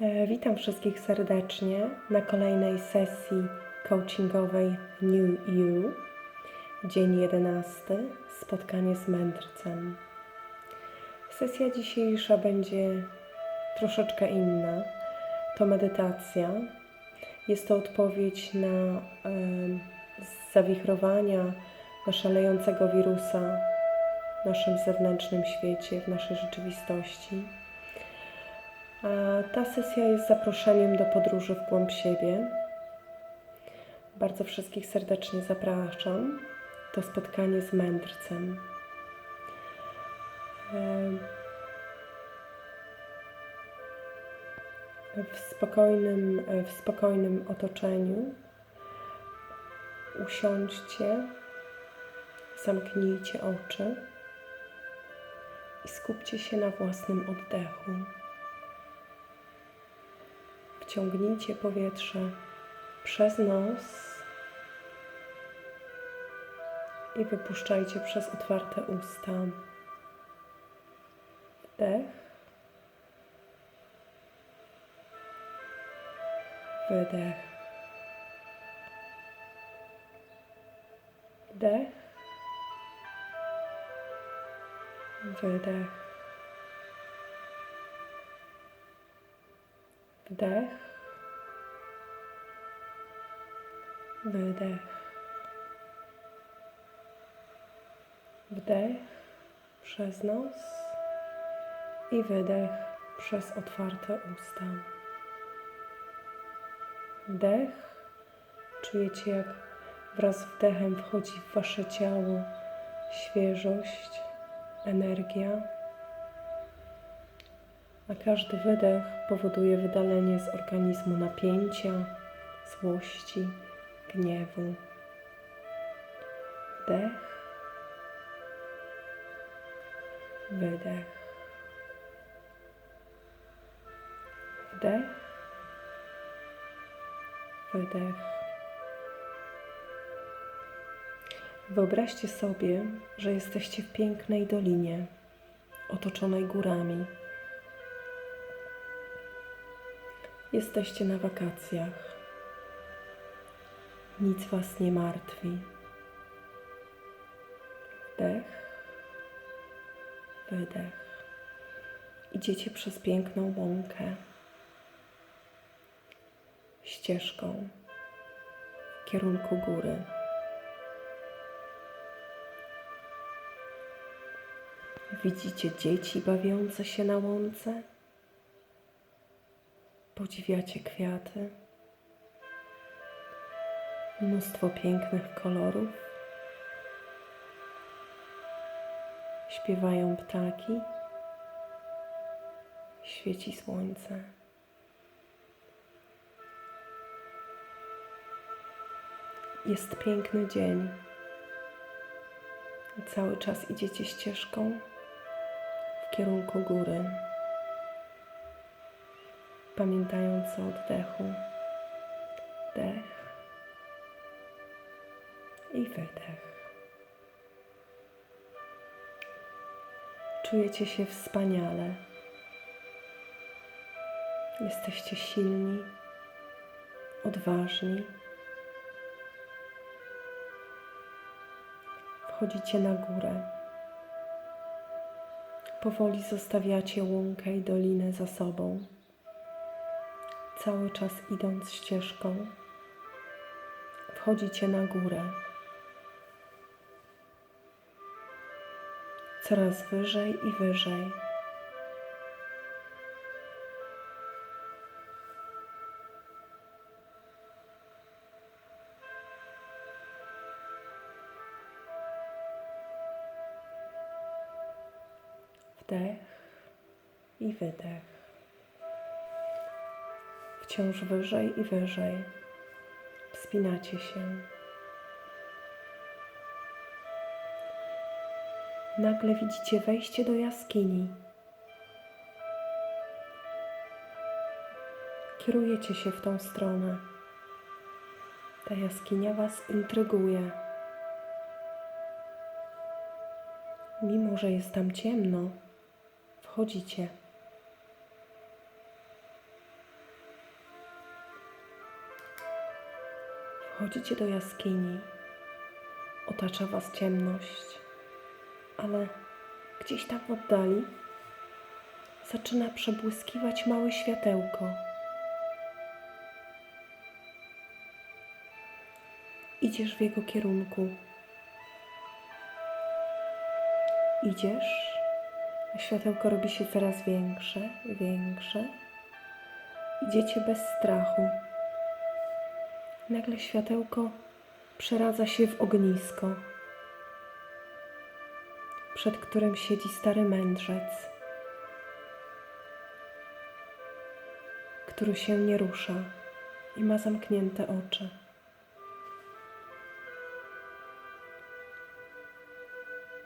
E, Witam wszystkich serdecznie na kolejnej sesji coachingowej New You. Dzień 11. Spotkanie z mędrcem. Sesja dzisiejsza będzie troszeczkę inna. To medytacja. Jest to odpowiedź na e, zawichrowania, szalejącego wirusa w naszym zewnętrznym świecie, w naszej rzeczywistości. A ta sesja jest zaproszeniem do podróży w głąb siebie. Bardzo wszystkich serdecznie zapraszam. To spotkanie z mędrcem. Em, W spokojnym, w spokojnym otoczeniu usiądźcie, zamknijcie oczy i skupcie się na własnym oddechu. Wciągnijcie powietrze przez nos i wypuszczajcie przez otwarte usta. Wdech. Wydech. Wdech. Wydech. Wdech. Wydech. Wdech przez nos i wydech przez otwarte usta. Wdech. Czujecie, jak wraz z wdechem wchodzi w wasze ciało świeżość, energia a każdy wydech powoduje wydalenie z organizmu napięcia, złości, gniewu. Wdech, wydech. Wdech, wydech. Wyobraźcie sobie, że jesteście w pięknej dolinie, otoczonej górami. Jesteście na wakacjach. Nic was nie martwi. Wdech, wydech. Idziecie przez piękną łąkę, ścieżką w kierunku góry. Widzicie dzieci bawiące się na łące? Podziwiacie kwiaty, mnóstwo pięknych kolorów. Śpiewają ptaki, świeci słońce. Jest piękny dzień. I cały czas idziecie ścieżką w kierunku góry pamiętając o oddechu. Dech i wydech. Czujecie się wspaniale. Jesteście silni, odważni. Wchodzicie na górę. Powoli zostawiacie łąkę i dolinę za sobą cały czas idąc ścieżką, wchodzicie na górę. Coraz wyżej i wyżej. Wdech i wydech wciąż wyżej i wyżej. Wspinacie się. Nagle widzicie wejście do jaskini. Kierujecie się w tą stronę. Ta jaskinia Was intryguje. Mimo, że jest tam ciemno, wchodzicie. Wchodzicie do jaskini, otacza Was ciemność, ale gdzieś tam w oddali zaczyna przebłyskiwać małe światełko. Idziesz w jego kierunku. Idziesz, a światełko robi się coraz większe, większe. Idziecie bez strachu. Nagle światełko przeradza się w ognisko, przed którym siedzi stary mędrzec, który się nie rusza i ma zamknięte oczy.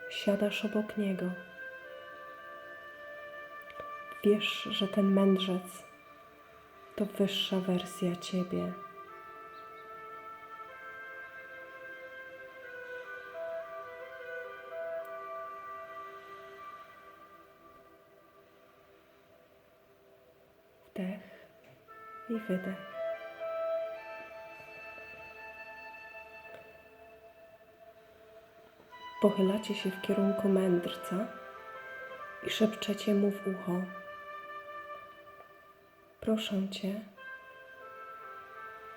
Siadasz obok niego. Wiesz, że ten mędrzec to wyższa wersja ciebie. Wdech i wydech. Pochylacie się w kierunku mędrca i szepczecie mu w ucho. Proszę cię,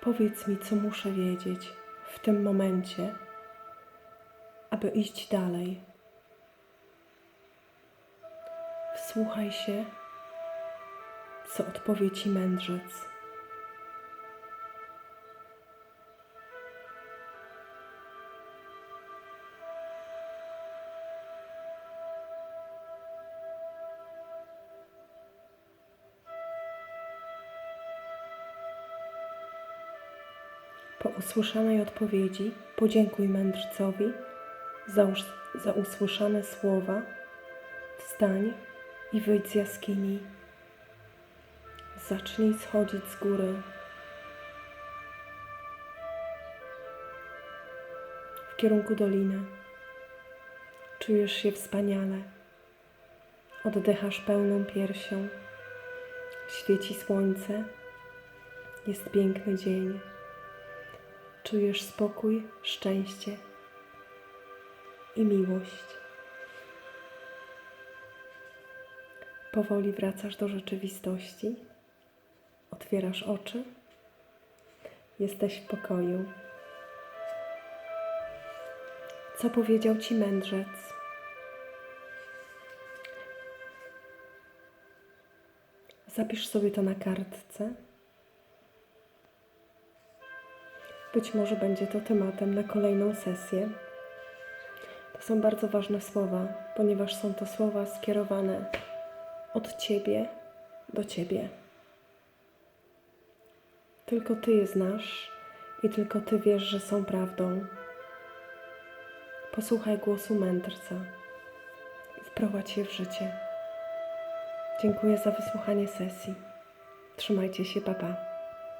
powiedz mi, co muszę wiedzieć w tym momencie, aby iść dalej. Wsłuchaj się, co odpowie ci mędrzec. Po usłyszanej odpowiedzi podziękuj mędrcowi za, za usłyszane słowa, wstań i wyjdź z jaskini. Zacznij schodzić z góry. W kierunku doliny. Czujesz się wspaniale. Oddychasz pełną piersią. Świeci słońce. Jest piękny dzień. Czujesz spokój, szczęście i miłość. Powoli wracasz do rzeczywistości. Otwierasz oczy. Jesteś w pokoju. Co powiedział ci mędrzec? Zapisz sobie to na kartce. Być może będzie to tematem na kolejną sesję. To są bardzo ważne słowa, ponieważ są to słowa skierowane od Ciebie do Ciebie. Tylko Ty je znasz i tylko Ty wiesz, że są prawdą. Posłuchaj głosu mędrca i wprowadź je w życie. Dziękuję za wysłuchanie sesji. Trzymajcie się, papa.